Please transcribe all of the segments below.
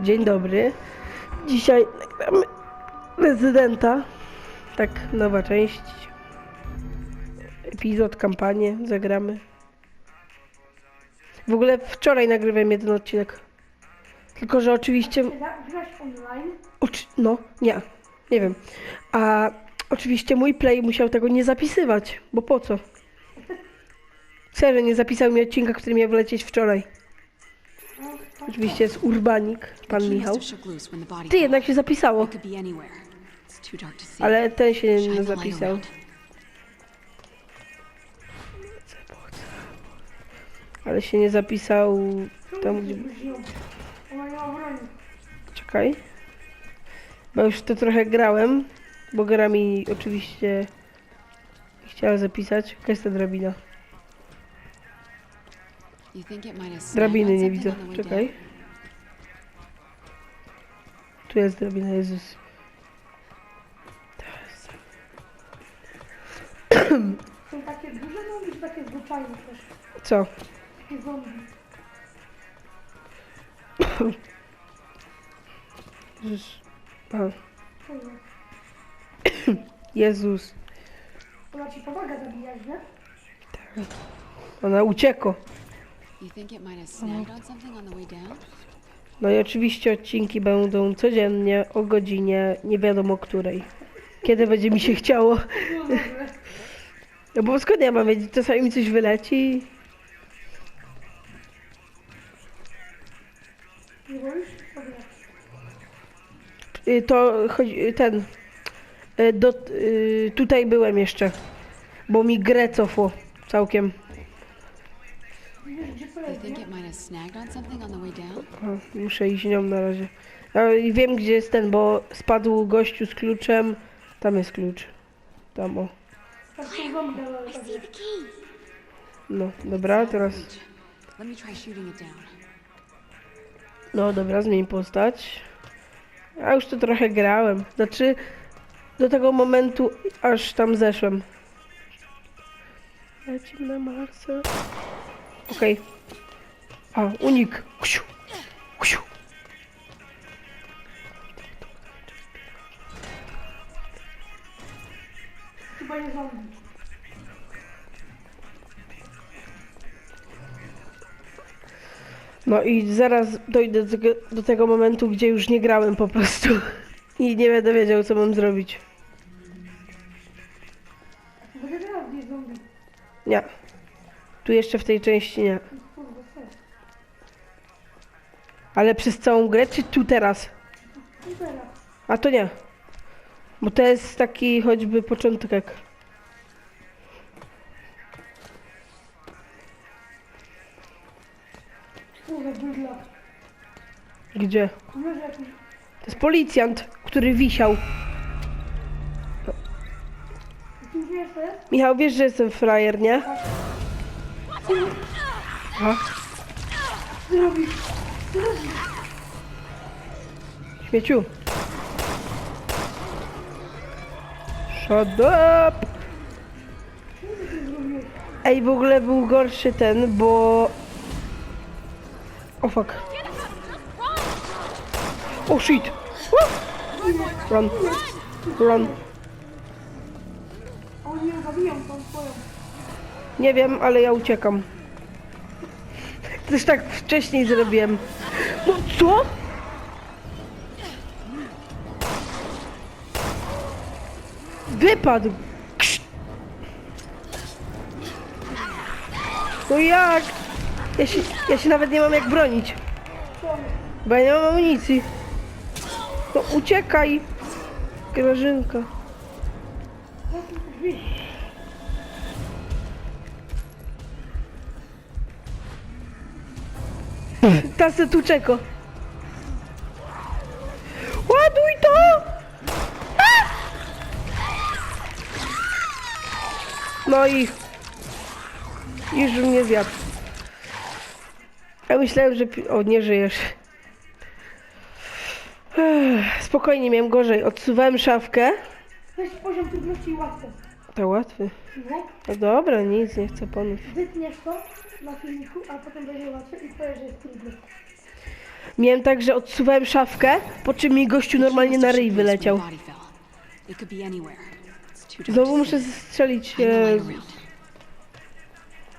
Dzień dobry. Dzisiaj nagramy rezydenta. Tak, nowa część. Epizod, kampanię zagramy. W ogóle wczoraj nagrywałem jeden odcinek. Tylko, że oczywiście. Online? Oczy... No, nie. Nie wiem. A oczywiście mój play musiał tego nie zapisywać. Bo po co? Serio, nie zapisał mi odcinka, który miał wlecieć wczoraj. Oczywiście jest Urbanik, pan Michał. Ty jednak się zapisało. Ale ten się nie zapisał. Ale się nie zapisał tam, gdzie... Czekaj. Bo już to trochę grałem, bo gra mi oczywiście chciała zapisać. Jaka jest ta drabina? Drabiny nie widzę. Czekaj. Tu jest drabina, Jezus. Są takie duże nogi, takie zwyczajne też? Co? Takie zombie. Jezus. Jest? Jezus. Ona ci pomaga zabijać, nie? Ona uciekła. No i oczywiście odcinki będą codziennie o godzinie nie wiadomo której. Kiedy będzie mi się chciało. No bo skąd ja mam wiedzieć? Czasami mi coś wyleci. Y, To chodzi, y, ten. y, Do, tutaj byłem jeszcze. Bo mi grę cofło całkiem. Wiesz, gdzie to You jest, think nie? it might have snagged on something on the way down? O, muszę iść nią na razie. A, I wiem gdzie jest ten, bo spadł gościu z kluczem. Tam jest klucz. Tam o. No, dobra, teraz. Reach. Let me try shooting it down. No dobra, zmień postać. Ja już to trochę grałem. Znaczy, do tego momentu, aż tam zeszłem. Lecimy na Marsa. Okej. A, unik. Kusiu. Kusiu. Chyba nie zombie. No i zaraz dojdę do tego, do tego momentu, gdzie już nie grałem po prostu. I nie będę wiedział, co mam zrobić. Nie. Tu jeszcze w tej części nie. Ale przez całą grę, czy tu teraz? A to nie. Bo to jest taki choćby początek. Gdzie? To jest policjant, który wisiał. Michał, wiesz, że jestem frajer, nie? Aha, Ty robisz... śmieciu. Shut up! Ej, w ogóle był gorszy ten, bo... O fuck. O shit! Woo! Run. Run. Oni ją zabiją, tą twoją. Nie wiem, ale ja uciekam. Też tak wcześniej zrobiłem. No co? Wypadł. No jak? Ja się, ja się nawet nie mam jak bronić. Bo ja nie mam amunicji. No uciekaj. Grażynka. Tasy tu czeko. Ładuj to! No i już mnie zjadł. Ja myślałem, że... O, nie żyjesz. Spokojnie, miałem gorzej. Odsuwałem szafkę. Weź poziom trudności i łatwo. To łatwy. No. No dobra, nic, nie chcę ponoć. Wytniesz to na filmiku, a potem będzie łatwe i powiesz, że jest trudne. Miałem tak, że odsuwałem szafkę, po czym mi gościu normalnie na ryj wyleciał. Znowu muszę strzelić. E.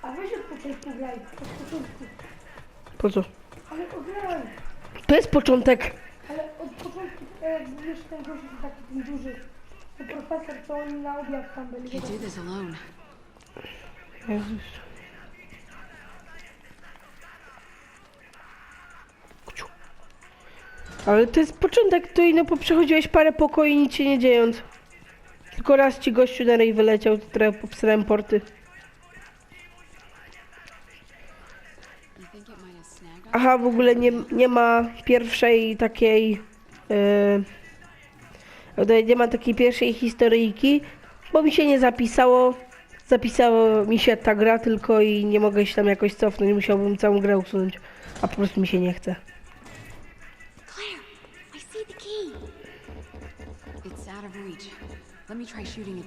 A weź od początku graj. Od początku. po co? Ale ograj. To jest początek. Ale od początku, e, jak wiesz, ten gość jest taki ten duży. Ten profesor, co oni na obiad tam byli. Can't do this alone. Jezus. Ale to jest początek, to ino poprzechodziłeś parę pokoi, nic się nie dziejąc. Tylko raz ci gościu na rej wyleciał, to trochę popsrałem porty. You think it might have snagged on Aha, w ogóle nie, nie ma pierwszej takiej... Yy, nie ma takiej pierwszej historyjki, bo mi się nie zapisało. Zapisało mi się ta gra tylko i nie mogę się tam jakoś cofnąć, musiałbym całą grę usunąć, a po prostu mi się nie chce.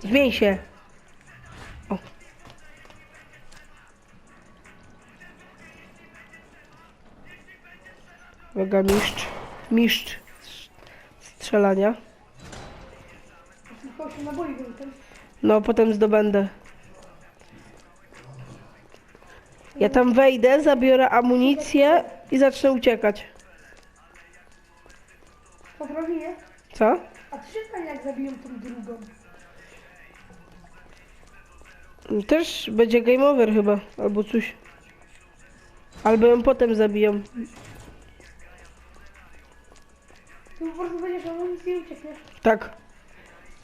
Zmień się. O. Uwaga, mistrz. Mistrz strzelania. Tylko 8 naboi był ten. No, potem zdobędę. Ja tam wejdę, zabiorę amunicję i zacznę uciekać. Po drabinie. Co? A ty się jak zabiją tą drugą. Też będzie game over chyba, albo coś. Albo ją potem zabiją. Ty po prostu będziesz amunicję i uciekniesz. Tak.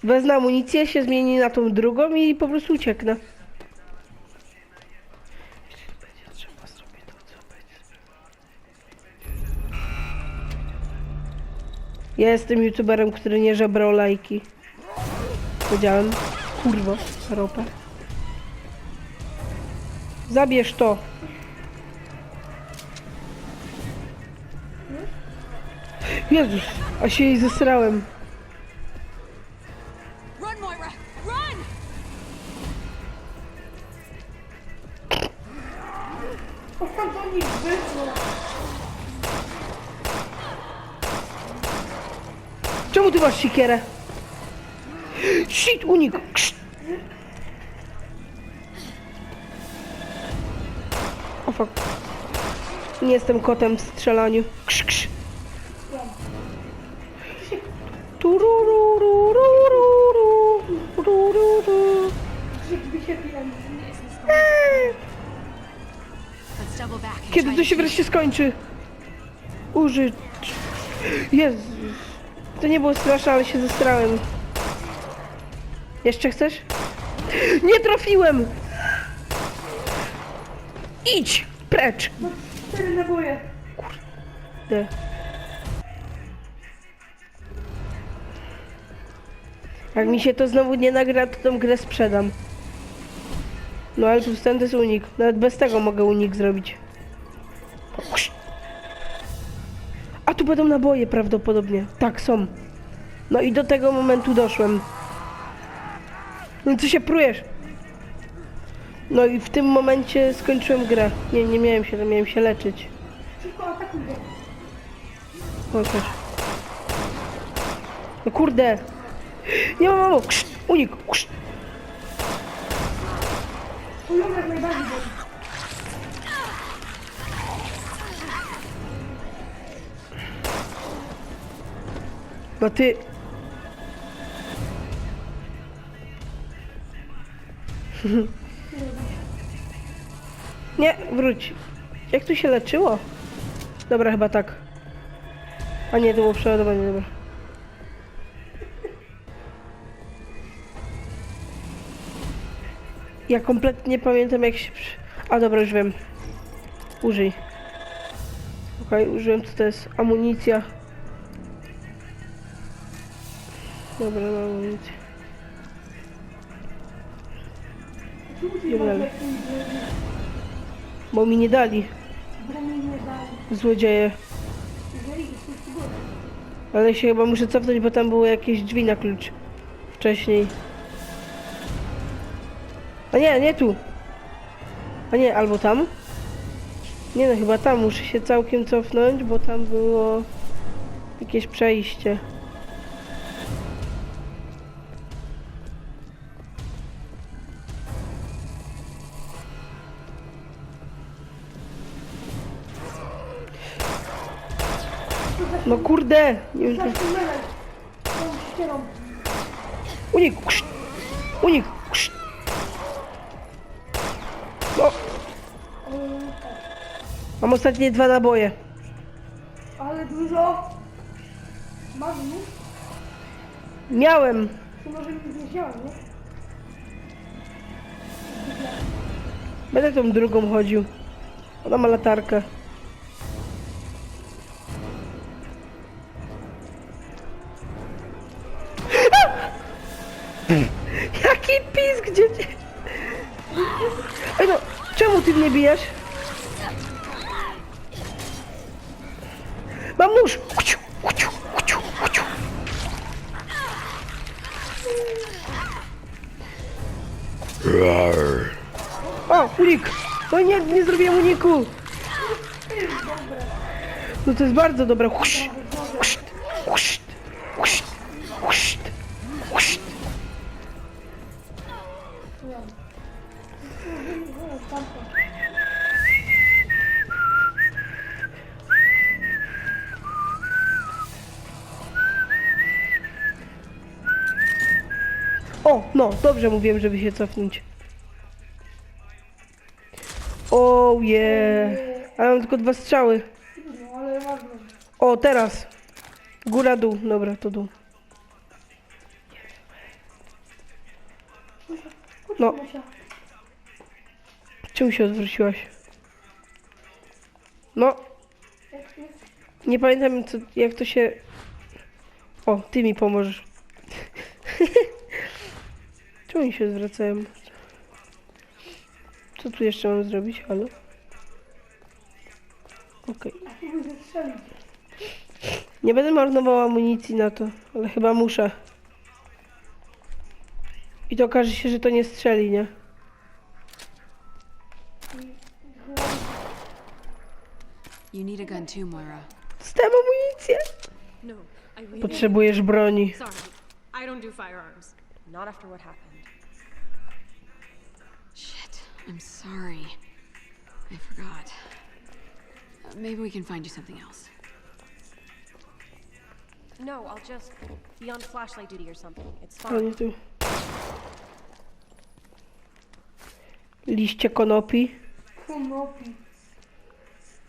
Wezmę amunicję, się zmieni na tą drugą i po prostu ucieknę. Ja jestem youtuberem, który nie żebrał lajki. Powiedziałem. Kurwa, ropę. Zabierz to. Jezus, a się jej zesrałem. Tam do nich wyszło. Czemu ty masz sikierę? Shit, unik! O fuck. Nie jestem kotem w strzelaniu. Ksz, ksz. Tururururururu. Żeby się. Kiedy to się wreszcie skończy? Użyć. Jezus. To nie było straszne, ale się zestrałem. Jeszcze chcesz? Nie trafiłem! Idź! Precz! Cztery naboje. De. Jak mi się to znowu nie nagra, to tą grę sprzedam. No ale tu to jest unik. Nawet bez tego mogę unik zrobić. Tu będą naboje prawdopodobnie. Tak, są. No i do tego momentu doszłem. No co się prujesz? No i w tym momencie skończyłem grę. Nie, nie miałem się, miałem się leczyć. Chociaż. No kurde! Nie mam mało! Unik! Najbardziej No ty... Nie, wróć. Jak tu się leczyło? Dobra, chyba tak. A nie, to było przeładowanie, dobra. Ja kompletnie nie pamiętam jak się... A dobra, już wiem. Użyj. Okej, użyłem, co to jest? Amunicja. Dobra, mam nie Dobra. Bo mi nie dali, złodzieje. Ale się chyba muszę cofnąć, bo tam były jakieś drzwi na klucz. Wcześniej. A nie, nie tu. A nie, albo tam. Nie no, chyba tam muszę się całkiem cofnąć, bo tam było jakieś przejście. No kurde! Nie wiem, czy... Unik! Kszt. Unik! Kszt. No, mam ostatnie dwa naboje. Ale dużo. Masz nóż? Miałem. To może nic nie wziąłem, nie? Będę tą drugą chodził. Ona ma latarkę. Jaki pisk, gdzie ty? Ej no, czemu ty mnie bijesz? Mam nóż! Kuciu, kuciu, kuciu, kuciu. O, unik! No nie, nie zrobiłem uniku! No to jest bardzo dobre. Husz, O, no, dobrze mówiłem, żeby się cofnąć. O yeah. Ale mam tylko dwa strzały. O, teraz. Góra, dół. Dobra, to dół. No. Czemu się odwróciłaś? No, nie pamiętam co, jak to się... O, ty mi pomożesz. Czemu oni się zwracają? Co tu jeszcze mam zrobić? Halo? Okej. Tu zestrzelić. Nie będę marnował amunicji na to, ale chyba muszę. I to okaże się, że to nie strzeli, nie? You need a gun too, Moira. Dostałem amunicję! No. Potrzebujesz broni. Sorry, I don't do firearms. Not after what happened. I'm sorry. I forgot. Uh, maybe we can find you something else. No, I'll just be on flashlight duty or something. It's O, fine. nie tu. Liście konopi. Konopi.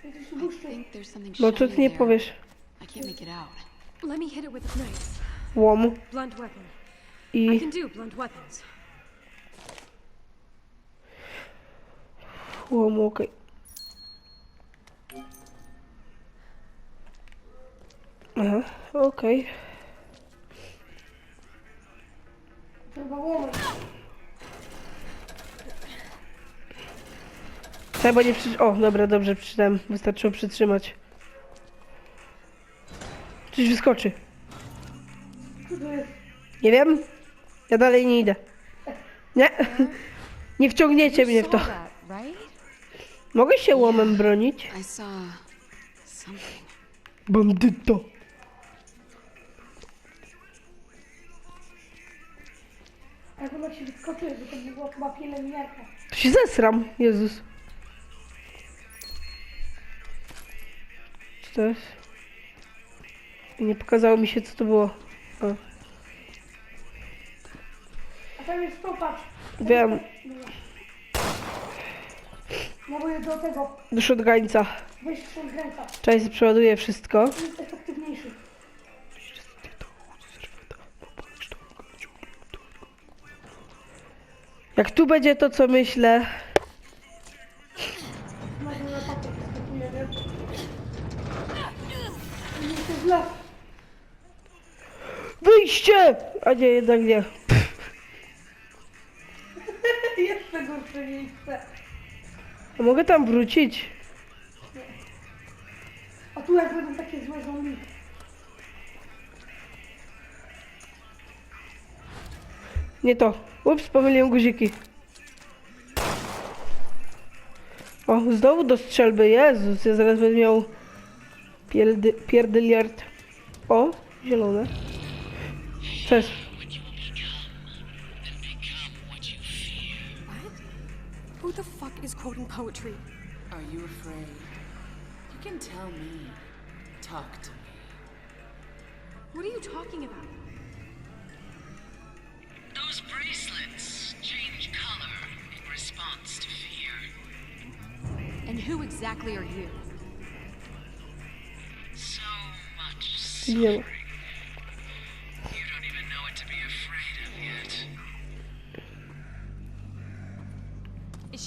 Jakiś I błyszczy. think there's something No co shiny ty nie there. powiesz? I can't weapons. łom, okej. Aha, okej. Trzeba łomać. Trzeba nie przy... O, dobra, dobrze, przeczytałem. Wystarczyło przytrzymać. Coś wyskoczy. Co to jest? Nie wiem. Ja dalej nie idę. Nie. Nie wciągniecie mnie w to. Mogę się łomem bronić? I saw something. Bandyto. Jak ona się wyskoczyła, bo to była chyba pielęgniarka. To się zesram. Jezus. Co to jest? Nie pokazało mi się, co to było. O, A tam jest to, patrz. wiem. Naboje do tego. Do shotgańca. Weź. Czekaj, sobie przeładuję wszystko. Jest efektywniejszy. Jak tu będzie to, co myślę, Może na papier wyskakuje, nie? Nie jest. Wyjście! A nie, jednak nie. Jeszcze gorsze miejsce. A mogę tam wrócić? A tu jak będą takie złe zombie. Nie to. Ups, pomyliłem guziki. O, znowu do strzelby. Jezus, ja zaraz będę miał pierdy, pierdyliard. O, zielone. Co is quoting poetry? Are you afraid? You can tell me. Talk to me. What are you talking about? Those bracelets change color in response to fear. And who exactly are you? So much suffering. You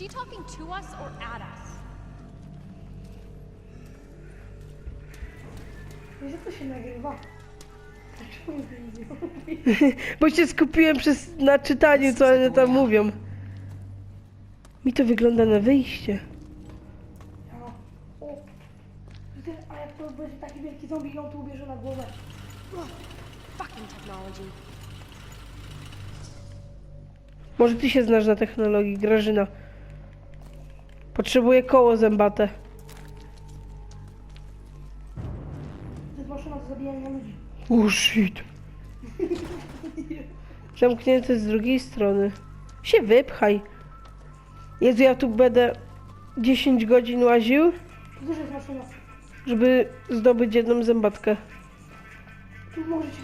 she talking to us or at us? Wiesz, że to się nagrywa? Dlaczego nie wiem? Bo się skupiłem przez, na czytaniu, co one tam mówią. Mi to wygląda na wyjście. Ja. O. Ty, A jak to będzie taki wielki zombie i on tu ubierze na głowę? Fucking technology. Może ty się znasz na technologii, Grażyna. Potrzebuję koło zębate. To jest maszyna do zabijania ludzi. Oh shit. Zamknięte z drugiej strony. Się wypchaj. Jezu, ja tu będę 10 godzin łaził, jest maszyna. żeby zdobyć jedną zębatkę. Tu może ci.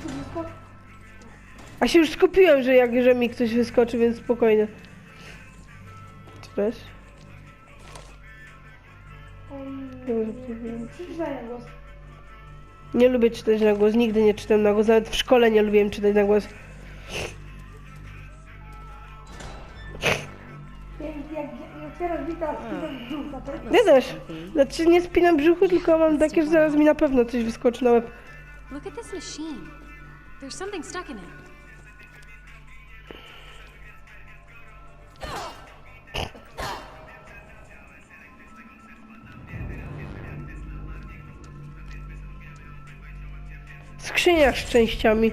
A się już skupiłem, że jak że mi ktoś wyskoczy, więc spokojnie. Jest? Przeczytaj na głos. Nie lubię czytać na głos, nigdy nie czytam na głos, nawet w szkole nie lubiłem czytać na głos. Jak, jak, jak otwierasz wita, wpinasz brzuch na to. Ja też. Znaczy nie spinam brzuchu, tylko mam takie, że zaraz mi na pewno coś wyskoczy na łeb. Look at this machine. There's something stuck in it. Skrzynia z częściami.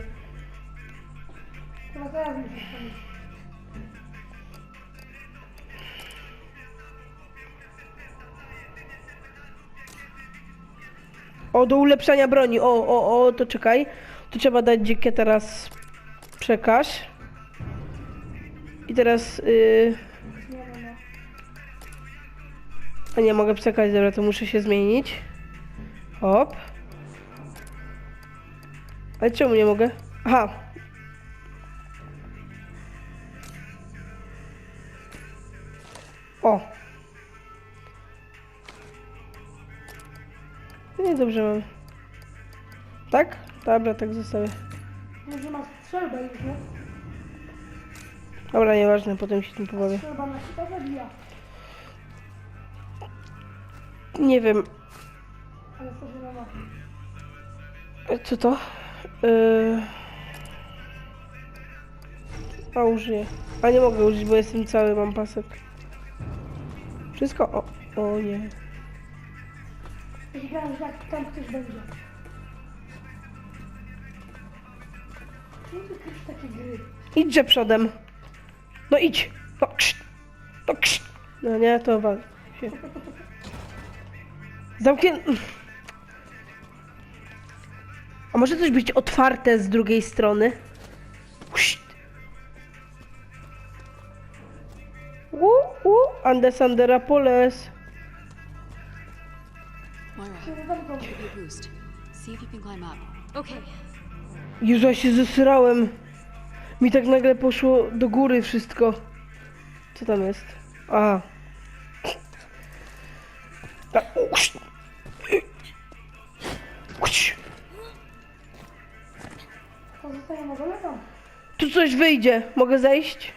O, do ulepszania broni. O, o, o, to czekaj. Tu trzeba dać dzikie teraz przekaż. I teraz... Yy... A nie, mogę przekazać, dobra, to muszę się zmienić. Hop. Ale czemu nie mogę? Aha. O. Nie, dobrze mam. Tak? Dobra, tak zostawię. Może masz strzelbę już, nie? Dobra, nieważne, potem się tym pobawię. Strzelba na chyba zabija. Nie wiem, Ale co się ma? E, Co to? Yy... A użyję. A nie mogę użyć, bo jestem cały, mam pasek. Wszystko? O, o nie. Że jak tam ktoś będzie. Czemu ty krysz takie gry? Idźże przodem. No idź. No krzt. No krzt. No nie, to wal się. Zamknię... A może coś być otwarte z drugiej strony? Krzt. U, u, Andes Anderapoles. Jezu, ja się zesrałem. Mi tak nagle poszło do góry wszystko. Co tam jest? A. Dole tam. Tu coś wyjdzie. Mogę zejść?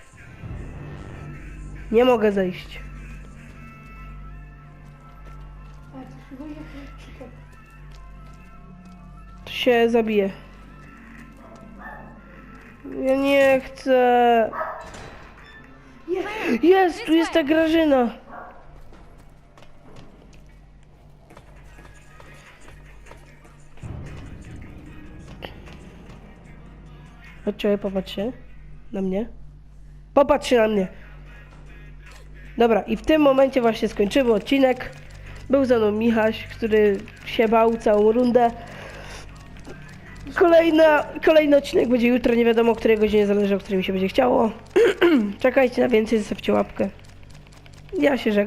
Nie mogę zejść. Wyjdzie, to się zabije. Ja nie chcę. Jest, tu jest ta Grażyna. Chodźcie, popatrz się na mnie. Popatrz się na mnie. Dobra, i w tym momencie właśnie skończymy odcinek. Był ze mną Michaś, który się bał całą rundę. Kolejna, kolejny odcinek będzie jutro, nie wiadomo o której godzinie, zależy o której mi się będzie chciało. Czekajcie na więcej, zostawcie łapkę. Ja się żegnam.